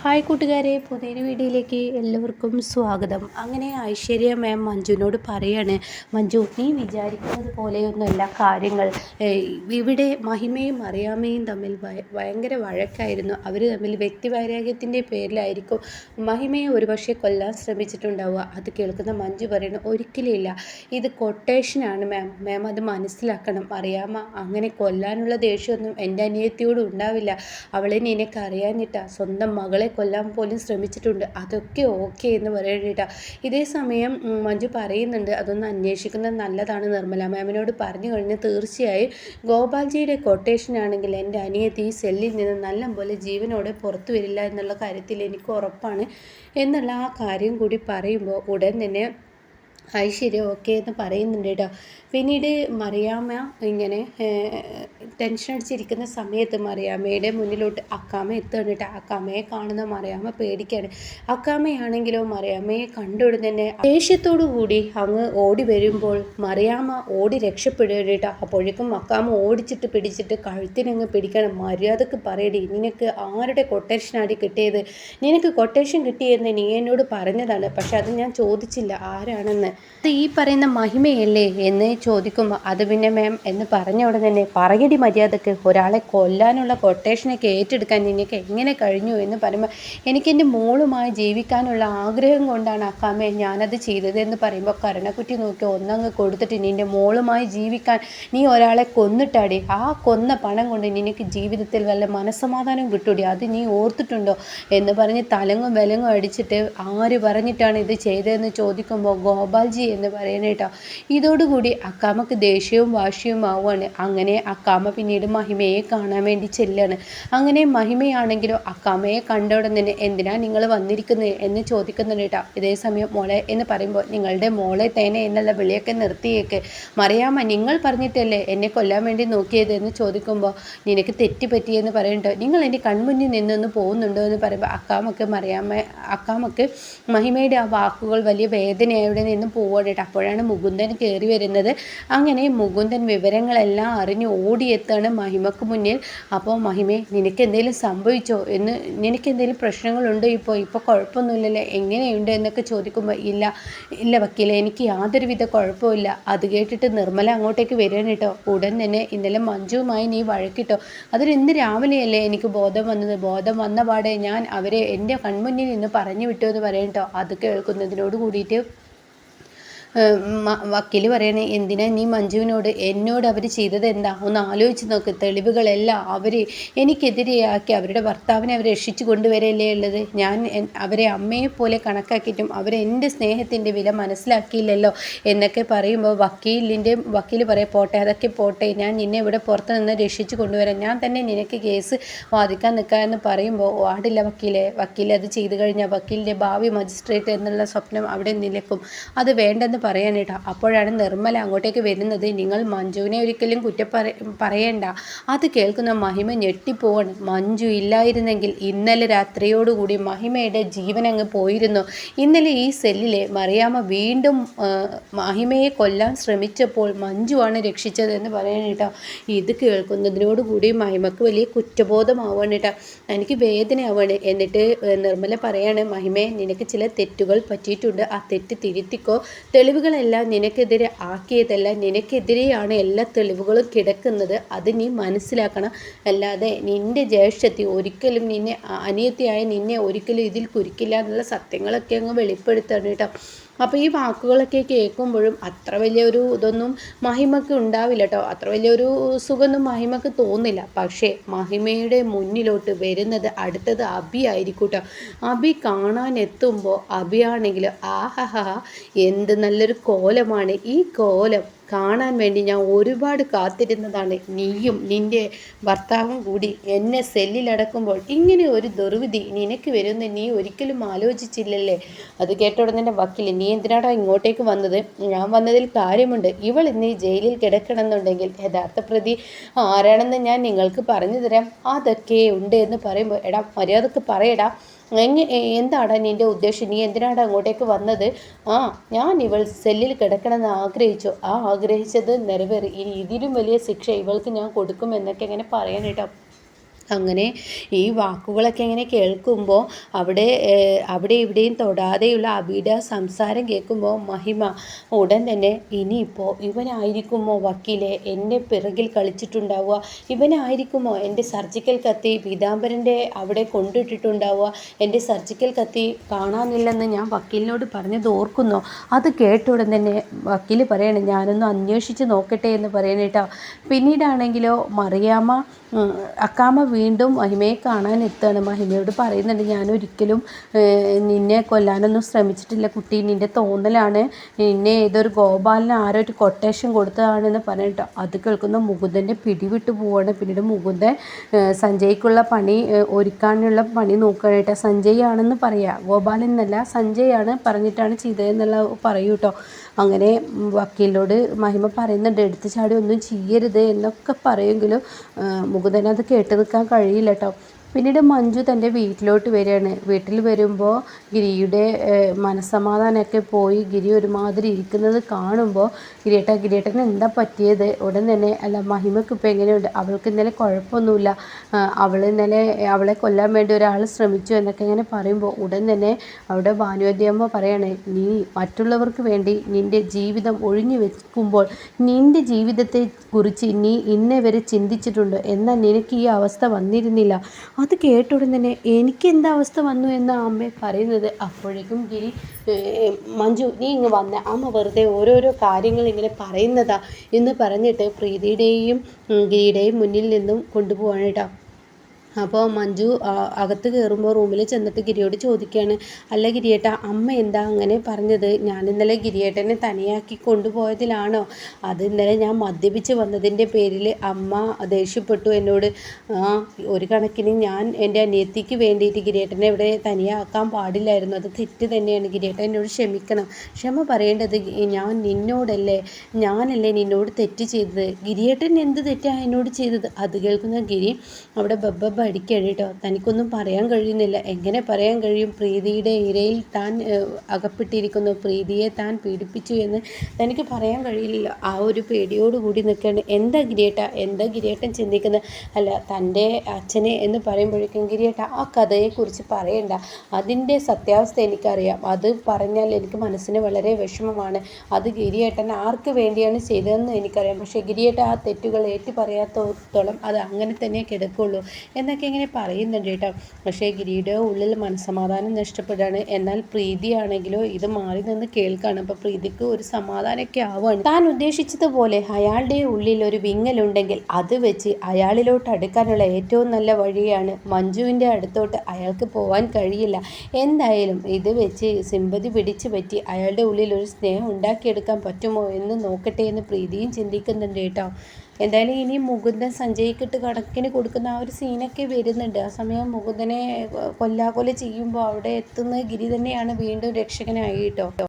Hi കൂട്ടുകാരെ പുതിയൊരു വീഡിയോയിലേക്ക് എല്ലാവർക്കും സ്വാഗതം. അങ്ങനെ ഐശ്വര്യ മാം മഞ്ജുവിനോട് പറയാണ് മഞ്ജു നീ വിചാരിക്കുന്നത് പോലെയൊന്നുമല്ല കാര്യങ്ങൾ. ഇവിടെ മഹിമയും അറിയാമയും തമ്മിൽ ഭയങ്കര വഴക്കായിരുന്നു. അവർ തമ്മിൽ വ്യക്തിവൈരാഗ്യത്തിന്റെ പേരിലായിരിക്കും മഹിമയെ ഒരുപക്ഷെ കൊല്ലാൻ ശ്രമിച്ചിട്ടുണ്ടാവുക. അത് കേൾക്കുന്ന മഞ്ജു പറയണ ഒരിക്കലില്ല ഇത് കൊട്ടേഷനാണ് മാം മാം അത് മനസ്സിലാക്കണം. അറിയാമ അങ്ങനെ കൊല്ലാനുള്ള ദേഷ്യമൊന്നും എന്റെ അനിയത്തിയോട് ഉണ്ടാവില്ല. അവളെ നിനക്ക് അറിയാനിട്ട സ്വന്തം മകളെ കൊല്ലാൻ പോലും ശ്രമിച്ചിട്ടുണ്ട്. അതൊക്കെ ഓക്കെ എന്ന് പറയണേട്ടാ ഇതേ സമയം മഞ്ജു പറയുന്നുണ്ട് അതൊന്ന് അന്വേഷിക്കുന്നത് നല്ലതാണ് നിർമ്മല മാമിനോട് പറഞ്ഞു കഴിഞ്ഞാൽ തീർച്ചയായും ഗോപാൽജിയുടെ കൊട്ടേഷൻ ആണെങ്കിൽ എന്റെ അനിയത്തി ഈ സെല്ലിൽ നിന്ന് നല്ല പോലെ ജീവനോടെ പുറത്തു വരില്ല എന്നുള്ള കാര്യത്തിൽ എനിക്ക് ഉറപ്പാണ് എന്നുള്ള ആ കാര്യം കൂടി പറയുമ്പോൾ ഉടൻ തന്നെ ഐശ്വര്യ ഓക്കെ എന്ന് പറയുന്നുണ്ട് കേട്ടോ പിന്നീട് മറിയാമ്മ ഇങ്ങനെ ടെൻഷൻ അടിച്ചിരിക്കുന്ന സമയത്ത് മറിയാമ്മയുടെ മുന്നിലോട്ട് അക്കാമ എത്തുകയാണ് കേട്ടോ അക്കാമയെ കാണുന്ന മറിയാമ്മ പേടിക്കാണ്. അക്കാമയാണെങ്കിലോ മറിയാമ്മയെ കണ്ടുകൊണ്ട് തന്നെ ദേഷ്യത്തോടു കൂടി അങ്ങ് ഓടി വരുമ്പോൾ മറിയാമ്മ ഓടി രക്ഷപ്പെടുകയാണ് കേട്ടോ അപ്പോഴേക്കും അക്കാമ ഓടിച്ചിട്ട് പിടിച്ചിട്ട് കഴുത്തിനങ്ങ് പിടിക്കണം മര്യാദയ്ക്ക് പറയടി നിനക്ക് ആരുടെ കൊട്ടേഷനാടി കിട്ടിയത്? നിനക്ക് കൊട്ടേഷൻ കിട്ടിയെന്ന് നീ എന്നോട് പറഞ്ഞതാണ്. പക്ഷെ അത് ഞാൻ ചോദിച്ചില്ല ആരാണെന്ന്? അത് ഈ പറയുന്ന മഹിമയല്ലേ എന്ന് ചോദിക്കുമ്പോൾ അത് പിന്നെ മാം എന്ന് പറഞ്ഞ ഉടനെ തന്നെ പറയടി മര്യാദയ്ക്ക്. ഒരാളെ കൊല്ലാനുള്ള കൊട്ടേഷനൊക്കെ ഏറ്റെടുക്കാൻ നിനക്ക് എങ്ങനെ കഴിഞ്ഞു? എന്ന് പറയുമ്പോൾ എനിക്ക് എന്റെ മോളുമായി ജീവിക്കാനുള്ള ആഗ്രഹം കൊണ്ടാണ് അക്കാമേ ഞാനത് ചെയ്തത്. എന്ന് പറയുമ്പോൾ കരണക്കുറ്റി നോക്കി ഒന്നങ്ങ് കൊടുത്തിട്ട് നിന്റെ മോളുമായി ജീവിക്കാൻ നീ ഒരാളെ കൊന്നിട്ടാടി. ആ കൊന്ന പണം കൊണ്ട് നിനക്ക് ജീവിതത്തിൽ വല്ല മനസ്സമാധാനം കിട്ടൂടി? അത് നീ ഓർത്തിട്ടുണ്ടോ? എന്ന് പറഞ്ഞ് തലങ്ങും വിലങ്ങും അടിച്ചിട്ട് ആര് പറഞ്ഞിട്ടാണ് ഇത് ചെയ്തതെന്ന് ചോദിക്കുമ്പോൾ ഗോപാൽ ഷാജി എന്ന് പറയുന്നത് കേട്ടോ. ഇതോടുകൂടി അക്കാമക്ക് ദേഷ്യവും വാശിയും ആവുകയാണ്. അങ്ങനെ അക്കാമ പിന്നീട് മഹിമയെ കാണാൻ വേണ്ടി ചെല്ലാണ് അങ്ങനെ മഹിമയാണെങ്കിലോ അക്കാമയെ കണ്ട തന്നെ എന്തിനാ നിങ്ങൾ വന്നിരിക്കുന്നത് എന്ന് ചോദിക്കുന്നുണ്ട് കേട്ടോ. ഇതേ സമയം മോളെ എന്ന് പറയുമ്പോൾ നിങ്ങളുടെ മോളെ തേനെ എന്നുള്ള വിളിയൊക്കെ നിർത്തിയേക്ക്. മറിയാമ നിങ്ങൾ പറഞ്ഞിട്ടല്ലേ എന്നെ കൊല്ലാൻ വേണ്ടി നോക്കിയത് എന്ന് ചോദിക്കുമ്പോൾ നിനക്ക് തെറ്റുപറ്റിയെന്ന് പറയുന്നുണ്ടോ. നിങ്ങൾ എന്റെ കൺമുന്നിൽ നിന്നൊന്ന് പോകുന്നുണ്ടോ എന്ന് പറയുമ്പോൾ അക്കാമക്ക് മറിയാമ അക്കാമക്ക് മഹിമയുടെ ആ വാക്കുകൾ വലിയ വേദനയോടെ നിന്ന് പോവുകയാണ് കേട്ടോ അപ്പോഴാണ് മുകുന്ദൻ കയറി വരുന്നത്. അങ്ങനെ മുകുന്ദൻ വിവരങ്ങളെല്ലാം അറിഞ്ഞ് ഓടിയെത്താണ് മഹിമക്ക് മുന്നിൽ. അപ്പോൾ മഹിമേ നിനക്ക് എന്തെങ്കിലും സംഭവിച്ചോ? എന്ന് നിനക്ക് എന്തെങ്കിലും പ്രശ്നങ്ങളുണ്ടോ ഇപ്പോൾ ഇപ്പോൾ കുഴപ്പമൊന്നുമില്ലല്ലേ? എങ്ങനെയുണ്ട്? എന്നൊക്കെ ചോദിക്കുമ്പോൾ ഇല്ല ഇല്ല വക്കീലെ എനിക്ക് യാതൊരുവിധ കുഴപ്പമില്ല അത് കേട്ടിട്ട് നിർമ്മല അങ്ങോട്ടേക്ക് വരികയാണ് കേട്ടോ ഉടൻ തന്നെ ഇന്നലെ മഞ്ജുവുമായി നീ വഴക്കിട്ടോ? അതിൽ ഇന്ന് രാവിലെയല്ലേ എനിക്ക് ബോധം വന്നത്? ബോധം വന്ന പാടെ ഞാൻ അവരെ എന്റെ കൺമുന്നിൽ നിന്ന് പറഞ്ഞു വിട്ടു എന്ന് പറയട്ടോ അത് കേൾക്കുന്നതിനോട് കൂടിയിട്ട് വക്കീൽ പറയണേ എന്തിനാ നീ മഞ്ജുവിനോട് എന്നോട് അവർ ചെയ്തത് എന്താ? ഒന്ന് ആലോചിച്ച് നോക്ക് തെളിവുകളെല്ലാം അവർ എനിക്കെതിരെയാക്കി അവരുടെ ഭർത്താവിനെ അവർ രക്ഷിച്ചു കൊണ്ടുവരല്ലേ ഉള്ളത്? ഞാൻ അവരെ അമ്മയെ പോലെ കണക്കാക്കിയിട്ടും അവരെന്റെ സ്നേഹത്തിന്റെ വില മനസ്സിലാക്കിയില്ലല്ലോ എന്നൊക്കെ പറയുമ്പോൾ വക്കീലിന്റെ വക്കീൽ പറയാം പോട്ടെ അതൊക്കെ പോട്ടെ ഞാൻ നിന്നെ ഇവിടെ പുറത്ത് നിന്ന് രക്ഷിച്ചു കൊണ്ടുവരാം. ഞാൻ തന്നെ നിനക്ക് കേസ് വാദിക്കാൻ നിൽക്കാമെന്ന് പറയുമ്പോൾ വാടില്ല വക്കീലെ വക്കീൽ അത് ചെയ്തു കഴിഞ്ഞാൽ വക്കീലിന്റെ ഭാവി മജിസ്ട്രേറ്റ് എന്നുള്ള സ്വപ്നം അവിടെ നിലക്കും. അത് വേണ്ടെന്ന് എന്ന് കേട്ടോ അപ്പോഴാണ് നിർമ്മല അങ്ങോട്ടേക്ക് വരുന്നത്. നിങ്ങൾ മഞ്ജുവിനെ ഒരിക്കലും കുറ്റം പറയേണ്ട. അത് കേൾക്കുന്ന മഹിമ ഞെട്ടിപ്പോവാണ്. മഞ്ജു ഇല്ലായിരുന്നെങ്കിൽ ഇന്നലെ രാത്രിയോടുകൂടി മഹിമയുടെ ജീവൻ അങ്ങ് പോയിരുന്നു. ഇന്നലെ ഈ സെല്ലിലെ മറിയാമ്മ വീണ്ടും മഹിമയെ കൊല്ലാൻ ശ്രമിച്ചപ്പോൾ മഞ്ജുവാണ് രക്ഷിച്ചതെന്ന് പറയാൻ കേട്ടോ ഇത് കേൾക്കുന്നതിനോടുകൂടി മഹിമക്ക് വലിയ കുറ്റബോധമാവാണ് കേട്ടോ എനിക്ക് വേദനയാവാണ് എന്നിട്ട് നിർമ്മല പറയാണ് മഹിമയെ നിനക്ക് ചില തെറ്റുകൾ പറ്റിയിട്ടുണ്ട്. ആ തെറ്റ് തിരുത്തിക്കോ. തെളിവുകളെല്ലാം നിനക്കെതിരെ ആക്കിയതല്ല. നിനക്കെതിരെയാണ് എല്ലാ തെളിവുകളും കിടക്കുന്നത്. അത് നീ മനസ്സിലാക്കണം. അല്ലാതെ നിന്റെ ജ്യേഷ്ഠത്തി ഒരിക്കലും നിന്നെ അനിയത്തിയായ നിന്നെ ഒരിക്കലും ഇതിൽ കുരിക്കില്ല എന്നുള്ള സത്യങ്ങളൊക്കെ അങ്ങ് വെളിപ്പെടുത്തണം കേട്ടോ. അപ്പോൾ ഈ വാക്കുകളൊക്കെ കേൾക്കുമ്പോഴും അത്ര വലിയൊരു ഇതൊന്നും മഹിമക്ക് ഉണ്ടാവില്ല കേട്ടോ അത്ര വലിയൊരു സുഖമൊന്നും മഹിമക്ക് തോന്നില്ല പക്ഷേ മഹിമയുടെ മുന്നിലോട്ട് വരുന്നത് അടുത്തത് അബി കേട്ടോ അബി കാണാൻ എത്തുമ്പോൾ അബിയാണെങ്കിൽ ആഹഹ എന്ത് നല്ലൊരു കോലമാണ്. ഈ കോലം കാണാൻ വേണ്ടി ഞാൻ ഒരുപാട് കാത്തിരുന്നതാണ്. നീയും നിന്റെ ഭർത്താവും കൂടി എന്നെ സെല്ലിലടക്കുമ്പോൾ ഇങ്ങനെ ഒരു ദുർവിധി നിനക്ക് വരുമെന്ന് നീ ഒരിക്കലും ആലോചിച്ചില്ലല്ലേ? അത് കേട്ട ഉടനെ വക്കീൽ നീ എന്തിനാടാ ഇങ്ങോട്ടേക്ക് വന്നത്? ഞാൻ വന്നതിൽ കാര്യമുണ്ട്. ഇവൾ ഇന്ന് ജയിലിൽ കിടക്കണമെന്നുണ്ടെങ്കിൽ യഥാർത്ഥ പ്രതി ആരാണെന്ന് ഞാൻ നിങ്ങൾക്ക് പറഞ്ഞു തരാം. അതൊക്കെ ഉണ്ട് എന്ന് പറയുമ്പോൾ എടാ മര്യാദയ്ക്ക് പറയടാ. എന്താടാ നിന്റെ ഉദ്ദേശം? നീ എന്തിനാണ് അങ്ങോട്ടേക്ക് വന്നത്? ആ ഞാൻ ഇവൾ സെല്ലിൽ കിടക്കണമെന്ന് ആഗ്രഹിച്ചു. ആ ആഗ്രഹിച്ചത് നിറവേറി. ഇനി ഇതിലും വലിയ ശിക്ഷ ഇവൾക്ക് ഞാൻ കൊടുക്കും എന്നൊക്കെ ഇങ്ങനെ പറയാൻ കേട്ടോ അങ്ങനെ ഈ വാക്കുകളൊക്കെ ഇങ്ങനെ കേൾക്കുമ്പോൾ അവിടെ അവിടെ ഇവിടെയും തൊടാതെയുള്ള അബിയുടെ സംസാരം കേൾക്കുമ്പോൾ മഹിമ ഉടൻ തന്നെ ഇനിയിപ്പോൾ ഇവനായിരിക്കുമോ വക്കീലെ? എന്റെ പിറകിൽ കളിച്ചിട്ടുണ്ടാവുക. ഇവനായിരിക്കുമോ? എന്റെ സർജിക്കൽ കത്തി പീതാംബരന്റെ അവിടെ കൊണ്ടിട്ടിട്ടുണ്ടാവുക. എന്റെ സർജിക്കൽ കത്തി കാണാനില്ലെന്ന് ഞാൻ വക്കീലിനോട് പറഞ്ഞത് ഓർക്കുന്നോ. അത് കേട്ട ഉടൻ തന്നെ വക്കീൽ പറയണേ ഞാനൊന്ന് അന്വേഷിച്ച് നോക്കട്ടെ എന്ന് പറയണേട്ടോ. പിന്നീടാണെങ്കിലോ മറിയാമ്മ അക്കാമ്മ വീണ്ടും മഹിമയെ കാണാൻ എത്തുകയാണ്. മഹിമയോട് പറയുന്നുണ്ട് ഞാൻ ഒരിക്കലും നിന്നെ കൊല്ലാനൊന്നും ശ്രമിച്ചിട്ടില്ല കുട്ടി. നിന്റെ തോന്നലാണ്. നിന്നെ ഏതൊരു ഗോപാലിന് ആരോ ഒരു കൊട്ടേഷൻ കൊടുത്തതാണെന്ന് പറഞ്ഞിട്ട് അത് കേൾക്കുന്ന മുകുന്ദന്റെ പിടിവിട്ട് പോവാണ്. പിന്നീട് മുകുന്ദൻ സഞ്ജയ്ക്കുള്ള പണി ഒരുക്കാനുള്ള പണി നോക്കാനായിട്ട് സഞ്ജയ് ആണെന്ന് പറയാം. ഗോപാലൻ എന്നല്ല ആണ് പറഞ്ഞിട്ടാണ് ചെയ്തതെന്നുള്ള പറയൂ കേട്ടോ അങ്ങനെ വക്കീലിനോട് മഹിമ പറയുന്നുണ്ട് എടുത്തു ചാടി ഒന്നും ചെയ്യരുത് എന്നൊക്കെ പറയുമെങ്കിലും മുകുന്ദൻ അത് കേട്ട് നിൽക്കാൻ കഴിയില്ല കേട്ടോ പിന്നീട് മഞ്ജു തന്റെ വീട്ടിലോട്ട് വരികയാണ്. വീട്ടിൽ വരുമ്പോൾ ഗിരിയുടെ മനസ്സമാധാനമൊക്കെ പോയി ഗിരി ഒരുമാതിരി ഇരിക്കുന്നത് കാണുമ്പോൾ ഗിരിയേട്ട ഗിരിയേട്ടന് എന്താ പറ്റിയത്? ഉടൻ തന്നെ അല്ല മഹിമക്ക് ഇപ്പോൾ എങ്ങനെയുണ്ട്? അവൾക്ക് ഇന്നലെ കുഴപ്പമൊന്നുമില്ല. അവൾ ഇന്നലെ അവളെ കൊല്ലാൻ വേണ്ടി ഒരാൾ ശ്രമിച്ചു എന്നൊക്കെ ഇങ്ങനെ പറയുമ്പോൾ ഉടൻ തന്നെ അവിടെ ഭാനുവതിയമ്മ പറയാണ് നീ മറ്റുള്ളവർക്ക് വേണ്ടി നിന്റെ ജീവിതം ഒഴിഞ്ഞു വെക്കുമ്പോൾ നിന്റെ ജീവിതത്തെ കുറിച്ച് നീ ഇന്നേ വരെ ചിന്തിച്ചിട്ടുണ്ട്? എന്നാൽ നിനക്ക് ഈ അവസ്ഥ വന്നിരുന്നില്ല. അത് കേട്ട ഉടൻ തന്നെ എനിക്ക് എന്താ അവസ്ഥ വന്നു എന്ന് അമ്മ പറയുന്നത്? അപ്പോഴേക്കും ഗിരി മഞ്ജു നീ ഇങ്ങ് വന്ന. അമ്മ വെറുതെ ഓരോരോ കാര്യങ്ങൾ ഇങ്ങനെ പറയുന്നതാ എന്ന് പറഞ്ഞിട്ട് പ്രീതിയുടെയും ഗിരിയുടെയും മുന്നിൽ നിന്നും കൊണ്ടുപോവാണ് കേട്ടോ. അപ്പോൾ മഞ്ജു അകത്ത് കയറുമ്പോൾ റൂമിൽ ചെന്നിട്ട് ഗിരിയോട് ചോദിക്കുകയാണ് അല്ല ഗിരിയേട്ടാ അമ്മ എന്താ അങ്ങനെ പറഞ്ഞത്? ഞാൻ ഇന്നലെ ഗിരിയേട്ടനെ തനിയാക്കി കൊണ്ടുപോയതിലാണോ? അത് ഇന്നലെ ഞാൻ മദ്യപിച്ച് വന്നതിന്റെ പേരിൽ അമ്മ ദേഷ്യപ്പെട്ടു എന്നോട് ഒരു കണക്കിന് ഞാൻ എന്റെ അനിയത്തിക്ക് വേണ്ടിയിട്ട് ഗിരിയേട്ടനെ ഇവിടെ തനിയാക്കാൻ പാടില്ലായിരുന്നു. അത് തെറ്റ് തന്നെയാണ്. ഗിരിയേട്ടൻ എന്നോട് ക്ഷമിക്കണം. ക്ഷമ പറയേണ്ടത് ഞാൻ നിന്നോടല്ലേ? ഞാനല്ലേ നിന്നോട് തെറ്റ് ചെയ്തത്? ഗിരിയേട്ടൻ എന്ത് തെറ്റാണ് എന്നോട് ചെയ്തത്? അത് കേൾക്കുന്ന ഗിരി അവിടെ ബബ്ബ പഠിക്കുകയാണ് കേട്ടോ തനിക്കൊന്നും പറയാൻ കഴിയുന്നില്ല. എങ്ങനെ പറയാൻ കഴിയും? പ്രീതിയുടെ ഇരയിൽ താൻ അകപ്പെട്ടിരിക്കുന്നു. പ്രീതിയെ താൻ പീഡിപ്പിച്ചു എന്ന് തനിക്ക് പറയാൻ കഴിയില്ല ആ ഒരു പേടിയോടുകൂടി നിൽക്കുകയാണ്. എന്താ ഗിരിയേട്ട? എന്താ ഗിരിയേട്ടൻ ചിന്തിക്കുന്നത്? അല്ല തന്റെ അച്ഛനെ എന്ന് പറയുമ്പോഴേക്കും ഗിരിയേട്ട ആ കഥയെക്കുറിച്ച് പറയണ്ട. അതിന്റെ സത്യാവസ്ഥ എനിക്കറിയാം. അത് പറഞ്ഞാൽ എനിക്ക് മനസ്സിന് വളരെ വിഷമമാണ്. അത് ഗിരിയേട്ടൻ ആർക്ക് വേണ്ടിയാണ് ചെയ്തതെന്ന് എനിക്കറിയാം. പക്ഷേ ഗിരിയേട്ട ആ തെറ്റുകൾ ഏറ്റു പറയാത്തോളം അത് അങ്ങനെ തന്നെ കിടക്കുള്ളൂ. എന്നൊക്കെ ഇങ്ങനെ പറയുന്നുണ്ട് കേട്ടോ. പക്ഷേ ഗിരിയുടെ ഉള്ളിൽ മനസ്സമാധാനം നഷ്ടപ്പെടുകയാണ്. എന്നാൽ പ്രീതിയാണെങ്കിലോ ഇത് മാറി നിന്ന് കേൾക്കുകയാണ്. അപ്പോൾ പ്രീതിക്ക് ഒരു സമാധാനമൊക്കെ ആവുകയാണ്. താൻ ഉദ്ദേശിച്ചതുപോലെ അയാളുടെ ഉള്ളിൽ ഒരു വിങ്ങലുണ്ടെങ്കിൽ അത് വെച്ച് അയാളിലോട്ട് അടുക്കാനുള്ള ഏറ്റവും നല്ല വഴിയാണ് മഞ്ജുവിന്റെ അടുത്തോട്ട് അയാൾക്ക് പോകാൻ കഴിയില്ല. എന്തായാലും ഇത് വെച്ച് സിമ്പതി പിടിച്ചു പറ്റി അയാളുടെ ഉള്ളിൽ ഒരു സ്നേഹം ഉണ്ടാക്കിയെടുക്കാൻ പറ്റുമോ എന്ന് നോക്കട്ടെ എന്ന് പ്രീതിയും ചിന്തിക്കുന്നുണ്ട് കേട്ടോ. എന്തായാലും ഇനി മുകുന്ദൻ സഞ്ജയ്ക്കിട്ട് കണക്കിന് കൊടുക്കുന്ന ആ ഒരു സീനൊക്കെ വരുന്നുണ്ട്. ആ സമയം മുകുന്ദനെ കൊല്ലാകൊല ചെയ്യുമ്പോൾ അവിടെ എത്തുന്ന ഗിരി തന്നെയാണ് വീണ്ടും രക്ഷകനായി കേട്ടോ.